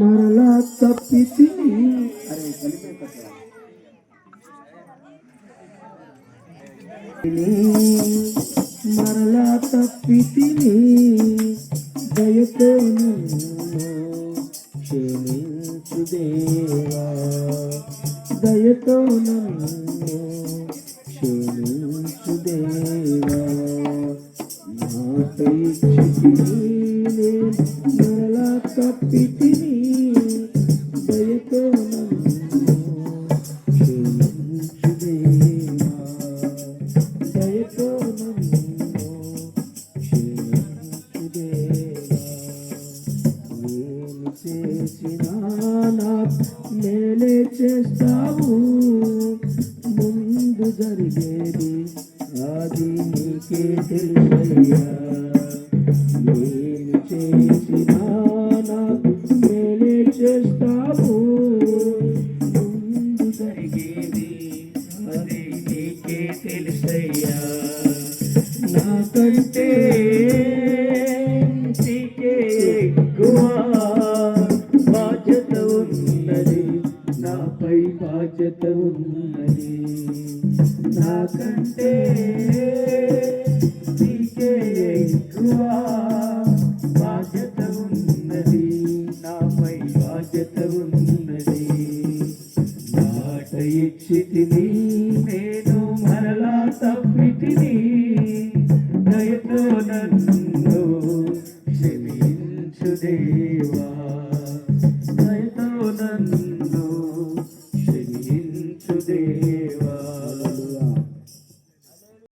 మరలా తప్పితిని అరే కలిపే కట్టరా మరలా తప్పితిని దయతో క్షమించు దేవా. దయతో నన్ను క్షమించు దేవా. నాపై మరలా తప్పితిని దయతో దయతో నన్ను దేవా మేలే చేస్తావు. ముందు జరిగేది అది నీకే తెలుసయ్యా. నాకు మేలే ముందు జరిగేది అది నీకే తెలుసయ్యా. నాకంటే నీకే ఎక్కువ బాధ్యత ఉన్నది. నాపై బాధ్యత ఉన్నది. నాకంటే నీకే ఎక్కువ చేసితివి మాట ఇచ్చితివి నేను మరలా తప్పితిని దయతో నన్ను క్షమించు దేవా. దయతో నన్ను క్షమించు దేవా.